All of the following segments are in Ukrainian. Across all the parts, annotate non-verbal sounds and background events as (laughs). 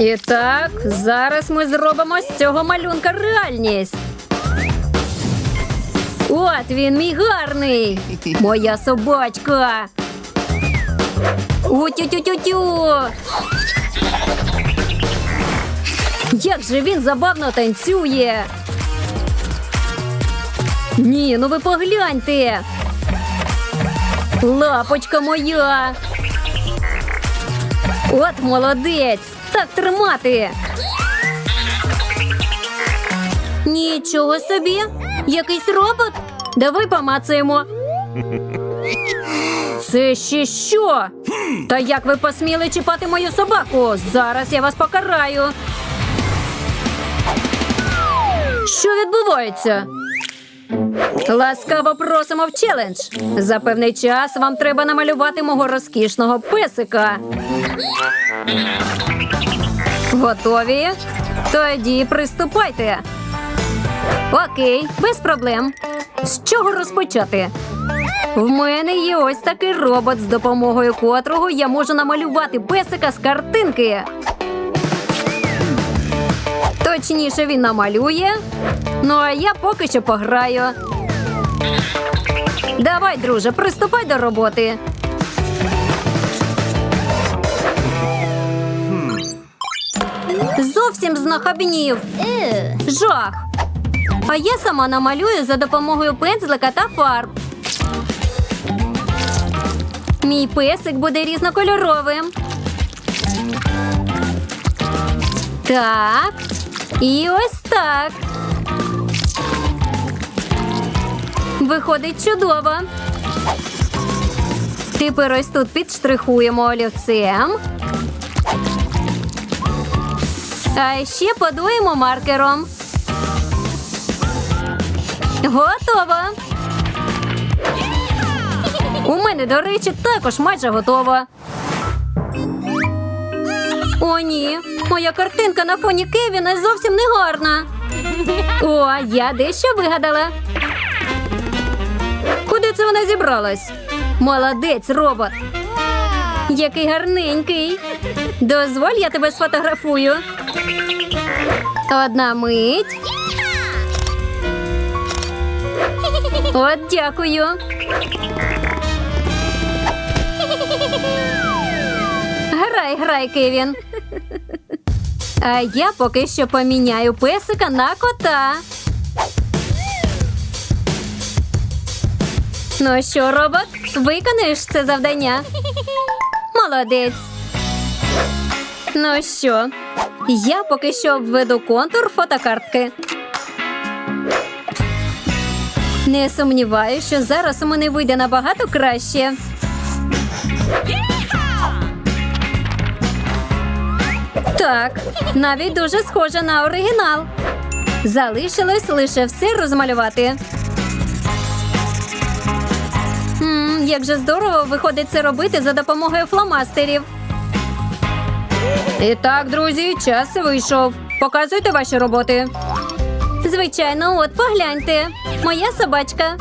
І так, зараз ми зробимо з цього малюнка реальність. От він, мій гарний. Моя собачка. У-тю-тю-тю-тю. Як же він забавно танцює. Ні, ну ви погляньте. Лапочка моя. От молодець. Так тримати. Нічого собі. Якийсь робот. Давай помацаємо. Це ще що? Та як ви посміли чіпати мою собаку? Зараз я вас покараю. Що відбувається? Ласкаво просимо в челендж. За певний час вам треба намалювати мого розкішного песика. Готові? Тоді приступайте. Окей, без проблем. З чого розпочати? В мене є ось такий робот, з допомогою котрого я можу намалювати песика з картинки. Точніше, він намалює. Ну а я поки що пограю. Давай, друже, приступай до роботи. Зовсім знахабнів. Жах. А я сама намалюю за допомогою пензлика та фарб. Мій песик буде різнокольоровим. Так. І ось так. Виходить чудово. Тепер ось тут підштрихуємо олівцем. А ще подуємо маркером. Готово. У мене, до речі, також майже готово. О, ні. Моя картинка на фоні Кевіна зовсім не гарна. О, я дещо вигадала. Куди це вона зібралась? Молодець, робот. Який гарненький. Дозволь, я тебе сфотографую. Одна мить. От дякую. Грай, грай, Кевін. А я поки що поміняю песика на кота. Ну що, робот, виконаєш це завдання? Молодець. Ну що, я поки що обведу контур фотокартки. Не сумніваюся, що зараз у мене вийде набагато краще. Так, навіть дуже схоже на оригінал. Залишилось лише все розмалювати. М, як же здорово виходить це робити за допомогою фломастерів. І так, друзі, час вийшов. Показуйте ваші роботи. Звичайно, от погляньте. Моя собачка.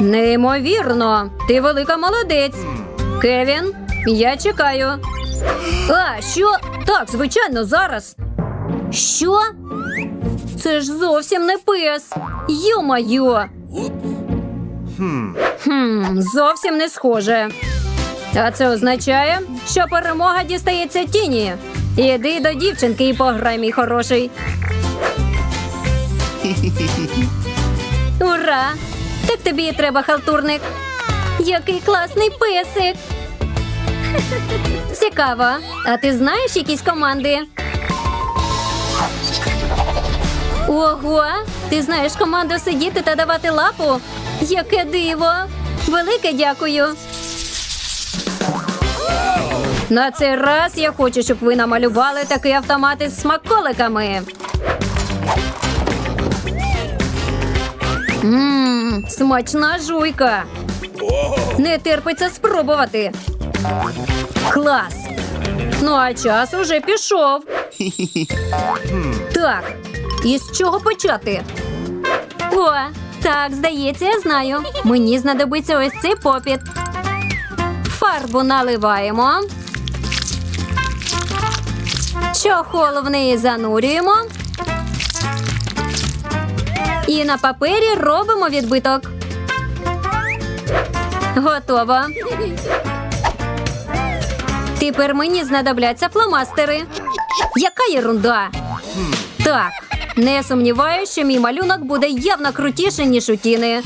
Неймовірно. Ти велика молодець. Кевін, я чекаю. А, що? Так, звичайно, зараз. Що? Це ж зовсім не пес. Йо-майо. Хм, зовсім не схоже. А це означає, що перемога дістається тіні. Іди до дівчинки і пограй, мій хороший. Ура! Так тобі і треба, халтурник. Який класний песик. Цікаво. А ти знаєш якісь команди? Ого, ти знаєш команду сидіти та давати лапу? Яке диво! Велике дякую. На цей раз я хочу, щоб ви намалювали такий автомат із смаколиками. Ммм, смачна жуйка. Не терпиться спробувати. Клас. Ну, а час уже пішов. Так, і з чого почати? О, так, здається, я знаю. Мені знадобиться ось цей попіт. Фарбу наливаємо. Чохол в неї занурюємо. І на папері робимо відбиток. Готово. Тепер мені знадобляться фломастери. Яка єрунда? Так, не сумніваюся, що мій малюнок буде явно крутіший, ніж у Тіни.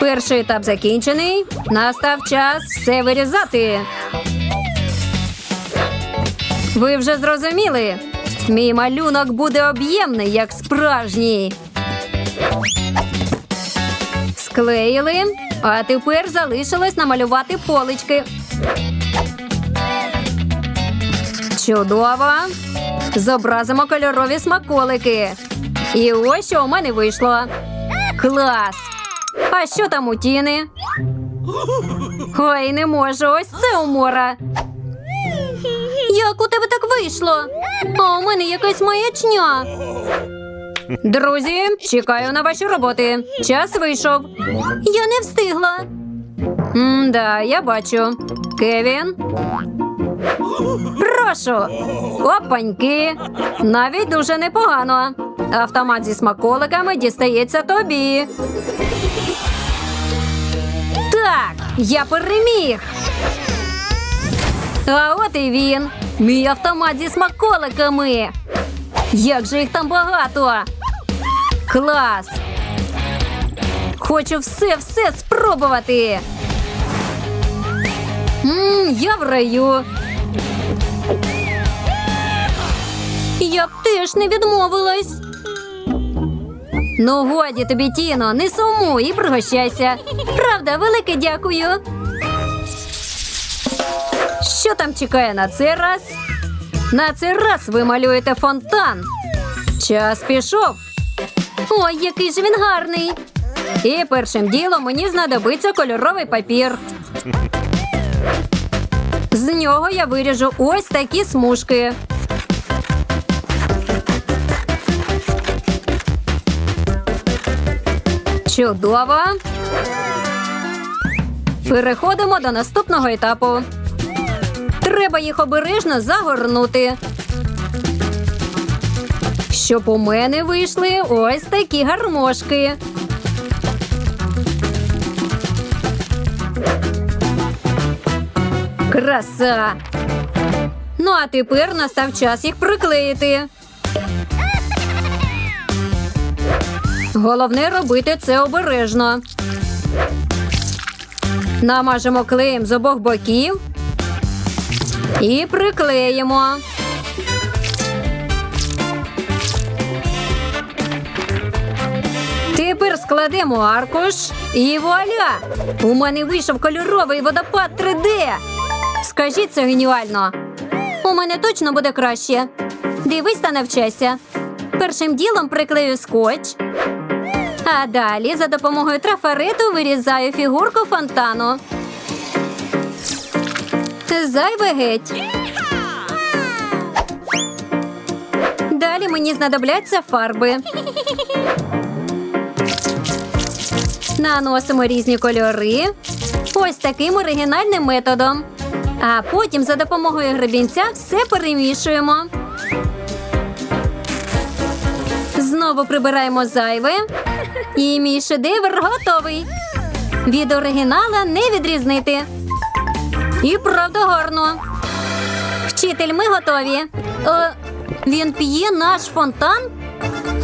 Перший етап закінчений. Настав час все вирізати. Ви вже зрозуміли? Мій малюнок буде об'ємний, як справжній. Склеїли, а тепер залишилось намалювати полички. Чудово! Зобразимо кольорові смаколики. І ось що у мене вийшло. Клас! А що там у тіни? Ой, не можу, ось це умора. Вийшло? А у мене якась маячня. Друзі, чекаю на ваші роботи. Час вийшов. Я не встигла. М-да, я бачу. Кевін. Прошу. Опаньки. Навіть дуже непогано. Автомат зі смаколиками дістається тобі. Так, я переміг. А от і він. Мій автомат зі смаколиками. Як же їх там багато. Клас. Хочу все-все спробувати. Мм, я в раю. Я б теж не відмовилась. Ну, годі тобі, Тіно, не сумуй і пригощайся. Правда, велике дякую. Що там чекає на цей раз? На цей раз ви малюєте фонтан. Час пішов. Ой, який же він гарний. І першим ділом мені знадобиться кольоровий папір. З нього я виріжу ось такі смужки. Чудово. Переходимо до наступного етапу. Треба їх обережно загорнути. Щоб у мене вийшли ось такі гармошки. Краса. Ну, а тепер настав час їх приклеїти. Головне робити це обережно. Намажемо клеєм з обох боків і приклеїмо. Тепер складемо аркуш і вуаля! У мене вийшов кольоровий водопад 3D. Скажіть це геніально. У мене точно буде краще. Дивись та навчайся. Першим ділом приклею скотч. А далі за допомогою трафарету вирізаю фігурку фонтану. Зайве геть. Далі мені знадобляться фарби. Наносимо різні кольори. Ось таким оригінальним методом. А потім за допомогою гребінця все перемішуємо. Знову прибираємо зайве. І мій шедевр готовий. Від оригінала не відрізнити. І правда гарно. Вчитель, ми готові. Е, він п'є наш фонтан?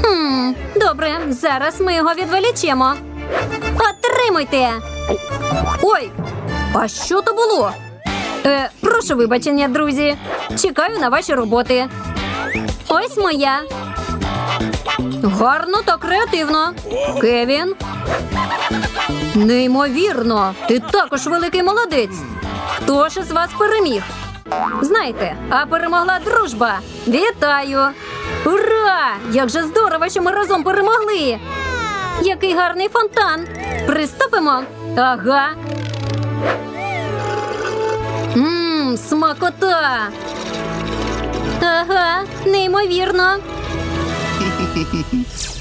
Хм, добре, зараз ми його відволічемо. Отримуйте. Ой, а що то було? Е, прошу вибачення, друзі. Чекаю на ваші роботи. Ось моя. Гарно та креативно. Кевін. Неймовірно. Ти також великий молодець. Хто ж із вас переміг? Знаєте, а перемогла дружба. Вітаю! Ура! Як же здорово, що ми разом перемогли! Який гарний фонтан! Приступимо? Ага. Мм, смакота! Ага, неймовірно. (laughs)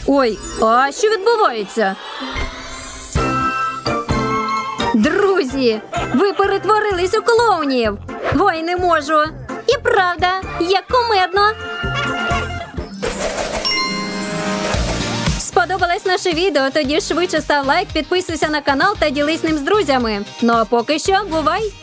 Ой, а що відбувається? Друзі, Ви перетворились у клоунів! Ой, не можу! І правда, як кумедно! Сподобалось наше відео? Тоді швидше став лайк, підписуйся на канал та ділись ним з друзями. Ну а поки що, бувай!